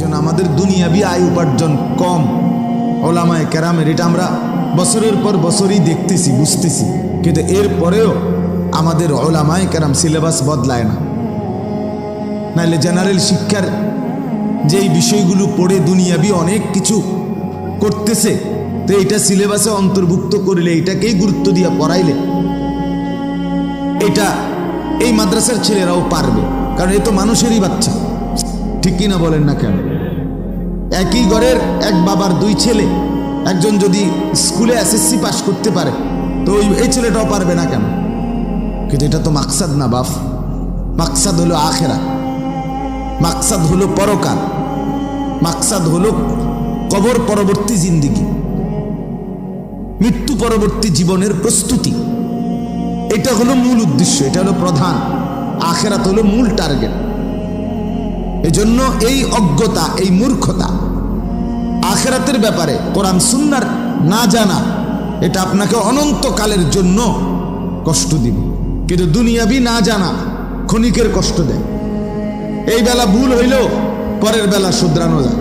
জন্য আমাদের দুনিয়াবি আয় উপার্জন কম। ওলামায় ক্যারামের এটা আমরা বছরের পর বছরই দেখতেছি, বুঝতেছি। কিন্তু এর পরেও আমাদের ওলামায় ক্যারাম সিলেবাস বদলায় না। নাইলে জেনারেল শিক্ষার যেই বিষয়গুলো পড়ে দুনিয়াবি অনেক কিছু করতেছে, তো এটা সিলেবাসে অন্তর্ভুক্ত করলে এটাকেই গুরুত্ব দিয়ে পড়াইলে, এটা এই মাদ্রাসার ছেলেরাও পারবে। কারণ এ তো মানুষেরই বাচ্চা। ঠিক কিনা বলেন না কেন? একই ঘরের এক বাবার দুই ছেলে, একজন যদি স্কুলে এসএসসি পাশ করতে পারে, তো ওই এই ছেলেটাও পারবে না কেন? কিন্তু এটা তো মাকসাদ না বাপ। মাকসাদ হলো আখেরা। মাকসাদ হলো পরকাল। মাকসাদ হলো কবর পরবর্তী জিন্দিগি। মৃত্যু পরবর্তী জীবনের প্রস্তুতি। এটা হলো মূল উদ্দেশ্য, এটা হলো প্রধান। আখেরাত হলো মূল টার্গেট। এজন্য এই অজ্ঞতা, এই মূর্খতা আখেরাতের ব্যাপারে কোরআন সুন্নার না জানা, এটা আপনাকে অনন্তকালের জন্য কষ্ট দিবে। কিন্তু দুনিয়াবি না জানা ক্ষণিকের কষ্ট দেয়। এই বেলা ভুল হইলেও পরের বেলা শুধরানো যায়।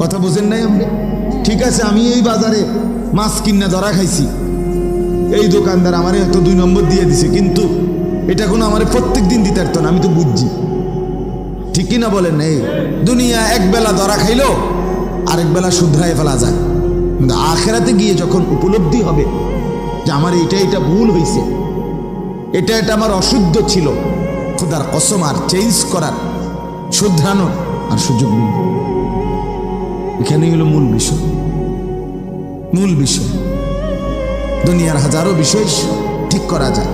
কথা বোঝেন নাই আপনি? ঠিক আছে, আমি এই বাজারে মাছ কিনা ধরা খাইছি। এই দোকানদার আমারে হয়তো দুই নম্বর দিয়ে দিছে, কিন্তু এটা কোনো আমার প্রত্যেক দিন দিতে পারতো না, আমি তো বুঝছি। ঠিকই না বলেন, এই দুনিয়া এক বেলা ধরা খাইলো, আরেক বেলা শুধরায় ফেলা যায়। কিন্তু আখেরাতে গিয়ে যখন উপলব্ধি হবে যে আমার এটা এটা ভুল হয়েছে এটা এটা আমার অশুদ্ধ ছিল, খোদার কসম আর চেঞ্জ করার, শুধরানোর আর সুযোগ নেই। এখানেই হলো মূল বিষয়। মূল বিষয়। দুনিয়ার হাজারো বিষয় ঠিক করা যায়,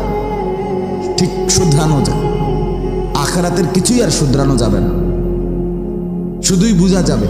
ঠিক শুধরানো যায়। আখেরাতের কিছুই আর শুধরানো যাবে না। শুধুই বোঝা যাবে